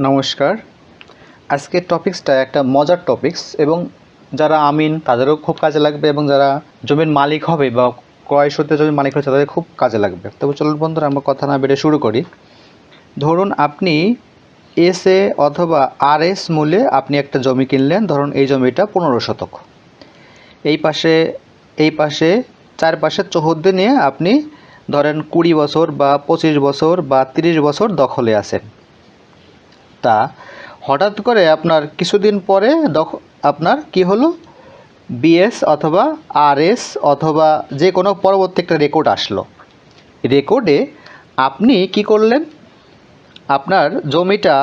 নমস্কার। আজকের টপিক্সটা একটা মজার টপিক্স এবং যারা আমিন, তাদেরও খুব কাজে লাগবে এবং যারা জমির মালিক হবে বা ক্রয় সূত্রে জমির মালিক হচ্ছে তাদের খুব কাজে লাগবে। তবে চলুন বন্ধুরা, আমরা কথা না বেড়ে শুরু করি। ধরুন আপনি এস এ অথবা আর এস মূল্যে আপনি একটা জমি কিনলেন, ধরুন এই জমিটা পনেরো শতক। এই পাশে এই পাশে, চারপাশে চৌহদ্দি নিয়ে আপনি ধরেন কুড়ি বছর বা পঁচিশ বছর বা তিরিশ বছর দখলে আছেন। তা হঠাৎ করে আপনার কিছুদিন পরে আপনার কি হলো? বিএস অথবা আরএস অথবা যে কোনো পরবর্তী একটা রেকর্ড আসলো। রেকর্ডে আপনি কি করলেন? আপনার জমিটা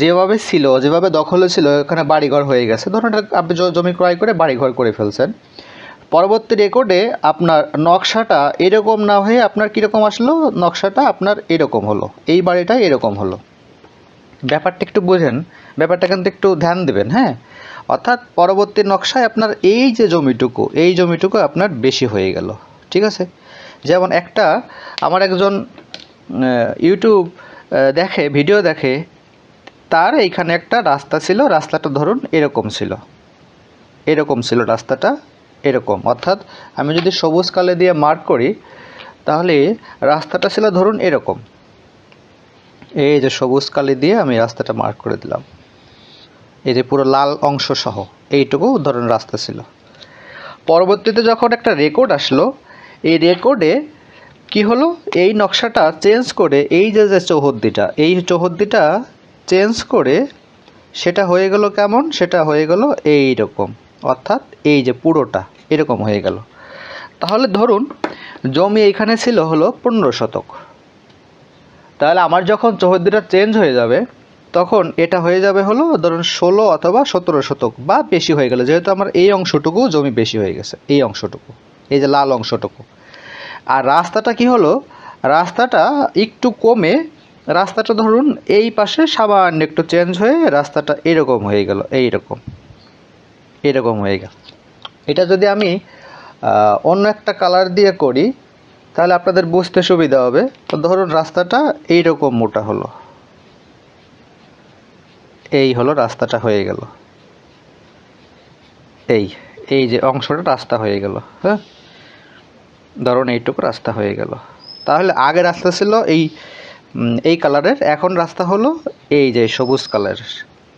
যেভাবে ছিল, যেভাবে দখলে ছিল এখানে বাড়িঘর হয়ে গেছে। ধরুন আপনি জমি ক্রয় করে বাড়িঘর করে ফেলছেন। পরবর্তী রেকর্ডে আপনার নকশাটা এরকম না হয়ে আপনার কীরকম আসলো? নকশাটা আপনার এরকম হলো। এই বাড়িটা এরকম হলো। ব্যাপারটা একটু বোঝেন, ব্যাপারটা কিন্তু একটু ধ্যান দেবেন হ্যাঁ? অর্থাৎ পরবর্তী নকশায় আপনার এই যে জমিটুকু, এই জমিটুকু আপনার বেশি হয়ে গেল, ঠিক আছে? যেমন একটা, আমার একজন ইউটিউব দেখে, ভিডিও দেখে, তার এইখানে একটা রাস্তা ছিল, রাস্তাটা ধরুন এরকম ছিল। এরকম ছিল রাস্তাটা, এরকম। অর্থাৎ আমি যদি সবুজ কালে দিয়ে মার্ক করি, তাহলে রাস্তাটা ছিল ধরুন এরকম। এই যে সবুজ কালি দিয়ে আমি রাস্তাটা মার্ক করে দিলাম। এই যে পুরো লাল অংশ সহ, এইটুকু ধরুন রাস্তা ছিল। পরবর্তীতে যখন একটা রেকর্ড আসলো, এই রেকর্ডে কি হলো? এই নকশাটা চেঞ্জ করে, এই যে যে চৌহদ্দিটা, এই চৌহদ্দিটা চেঞ্জ করে সেটা হয়ে গেল কেমন? সেটা হয়ে গেল এই রকম অর্থাৎ এই যে পুরোটা, এরকম হয়ে গেল। তাহলে ধরুন, জমি এইখানে ছিল হলো পনেরো শতক। তাহলে আমার যখন চৌহদ্দিটা চেঞ্জ হয়ে যাবে, তখন এটা হয়ে যাবে হলো ধরুন ষোলো অথবা সতেরো শতক বা বেশি হয়ে গেল। যেহেতু আমার এই অংশটুকু জমি বেশি হয়ে গেছে, এই অংশটুকু, এই যে লাল অংশটুকু। আর রাস্তাটা কি হলো? রাস্তাটা একটু কমে, রাস্তাটা ধরুন এই পাশে সামান্য একটু চেঞ্জ হয়ে রাস্তাটা এরকম হয়ে গেল, এইরকম, এরকম হয়ে গেল। এটা যদি আমি অন্য একটা কালার দিয়ে করি তাহলে আপনাদের বুঝতে সুবিধা হবে। তো ধরুন রাস্তাটা এইরকম মোটা হলো। এই হলো রাস্তাটা হয়ে গেল। এই এই যে অংশটা রাস্তা হয়ে গেল হ্যাঁ? ধরুন এইটুকু রাস্তা হয়ে গেল। তাহলে আগে রাস্তা ছিল এই এই কালারের এখন রাস্তা হলো এই যে সবুজ কালারের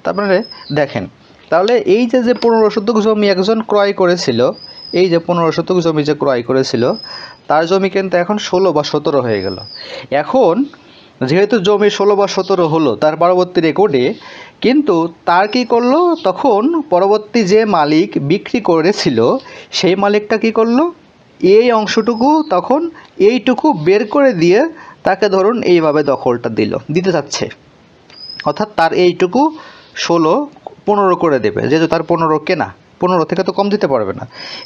তারপরে দেখেন তাহলে এই যে যে পনেরো শতক জমি একজন ক্রয় করেছিল, এই যে পনেরো শতক জমি যে ক্রয় করেছিল, তার জমি কিন্তু এখন ষোলো বা সতেরো হয়ে গেল। এখন যেহেতু জমি ষোলো বা সতেরো হলো, তার পরবর্তী রেকর্ডে কিন্তু তার কি করল? তখন পরবর্তী যে মালিক বিক্রি করেছিল, সেই মালিকটা কি করল? এই অংশটুকু তখন এইটুকু বের করে দিয়ে তাকে ধরুন এইভাবে দখলটা দিল, দিতে চাচ্ছে। অর্থাৎ তার এইটুকু ষোলো পনেরো করে দেবে, যেহেতু তার পনেরো কেনা, পনেরো থেকে তো কম দিতে পারবে না।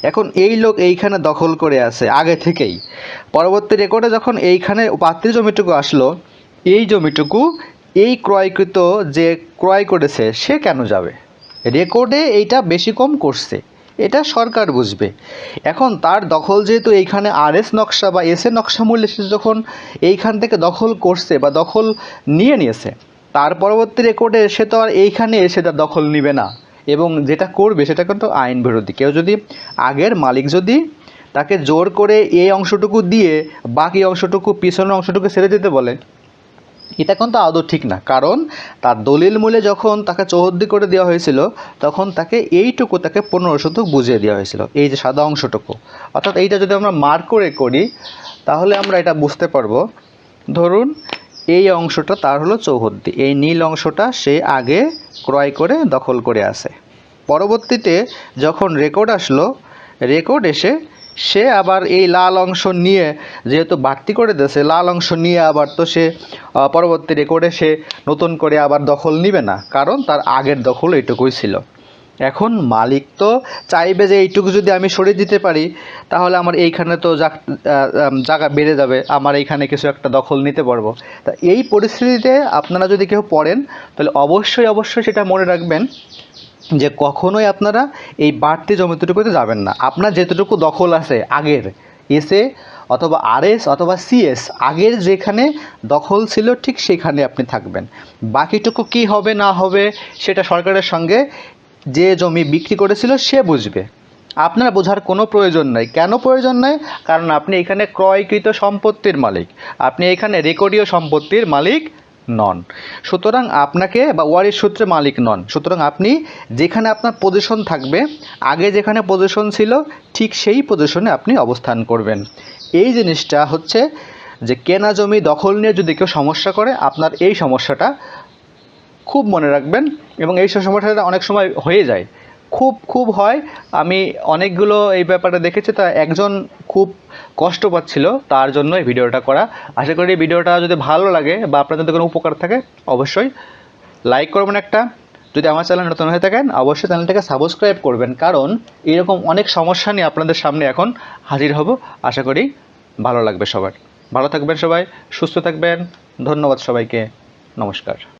এখন এই লোক এইখানে দখল করে আছে, আগে থেকেই। পরবর্তী রেকর্ডে যখন এইখানে পাত্রী জমিটুকু আসলো, এই জমিটুকু, এই ক্রয়কৃত যে ক্রয় করেছে, সে কেন যাবে? রেকর্ডে এইটা বেশি কম করছে, এটা সরকার বুঝবে। এখন তার দখল যেহেতু এইখানে আর এস নকশা বা এস এ নকশা মূল্যে সে যখন এইখান থেকে দখল করছে বা দখল নিয়ে নিয়েছে তার পরবর্তী রেকর্ডে সে তো আর এইখানে এসে তার দখল নিবে না। এবং যেটা করবে সেটা কিন্তু আইন বিরোধী। কেউ যদি আগের মালিক যদি তাকে জোর করে এই অংশটুকু দিয়ে বাকি অংশটুকু, পিছনের অংশটুকু ছেড়ে দিতে বলে, এটা কিন্তু আদৌ ঠিক না। কারণ তার দলিল মূলে যখন তাকে চৌহদ্দি করে দেওয়া হয়েছিল, তখন তাকে এইটুকু তাকে পনেরো শতক বুঝিয়ে দেওয়া হয়েছিল, এই যে সাদা অংশটুকু। অর্থাৎ এইটা যদি আমরা মার্ক করে করি, তাহলে আমরা এটা বুঝতে পারব। ধরুন এই অংশটা তার হলো চৌহদ্দি। এই নীল অংশটা সে আগে ক্রয় করে দখল করে আসে পরবর্তীতে যখন রেকর্ড আসলো, রেকর্ড এসে সে আবার এই লাল অংশ নিয়ে যেহেতু বাড়তি করে দিয়েছে, লাল অংশ নিয়ে আবার তো সে পরবর্তী রেকর্ডে সে নতুন করে আবার দখল নিবে না, কারণ তার আগের দখল এইটুকুই ছিল। এখন মালিক তো চাইবে যে এইটুকু যদি আমি সরিয়ে দিতে পারি, তাহলে আমার এইখানে তো জায়গা বেড়ে যাবে, আমার এইখানে কিছু একটা দখল নিতে পারব। তা এই পরিস্থিতিতে আপনারা যদি কেউ পড়েন, তাহলে অবশ্যই অবশ্যই সেটা মনে রাখবেন যে কখনোই আপনারা এই বাড়তি জমিটুকুতে যাবেন না। আপনার যেতটুকু দখল আছে আগের এসে অথবা আরএস অথবা সিএস, আগের যেখানে দখল ছিল ঠিক সেখানে আপনি থাকবেন। বাকিটুকু কি হবে, না হবে, সেটা সরকারের সঙ্গে যে জমি বিক্রি করেছিল সে বুঝবে। আপনার বোঝার কোনো প্রয়োজন নাই। কেন প্রয়োজন নাই? কারণ আপনি এখানে ক্রয়কৃত সম্পত্তির মালিক। আপনি এখানে রেকর্ডীয় সম্পত্তির মালিক নন। সুতরাং আপনাকে বা ওয়ারিশ সূত্রে মালিক নন। সুতরাং আপনি যেখানে আপনার পজিশন থাকবে, আগে যেখানে পজিশন ছিল, ঠিক সেই পজিশনে আপনি অবস্থান করবেন। এই জিনিসটা হচ্ছে যে কেনা জমি দখল নিয়ে যদি কেউ সমস্যা করে, আপনার এই সমস্যাটা খুব মনে রাখবেন এবং এই সমস্যাটা অনেক সময় হয়ে যায়। খুব খুব হয়। আমি অনেকগুলো এই ব্যাপারে দেখেছি, তা একজন খুব কষ্ট পাচ্ছিল তার জন্য এই ভিডিওটা করা। আশা করি এই ভিডিওটা যদি ভালো লাগে বা আপনাদের যদি কোনো উপকার থাকে, অবশ্যই লাইক করবেন একটা। যদি আমার চ্যানেল নতুন হয়ে থাকেন, অবশ্যই চ্যানেলটাকে সাবস্ক্রাইব করবেন। কারণ এরকম অনেক সমস্যা নিয়ে আপনাদের সামনে এখন হাজির হব। আশা করি ভালো লাগবে সবার। ভালো থাকবেন সবাই, সুস্থ থাকবেন। ধন্যবাদ সবাইকে। নমস্কার।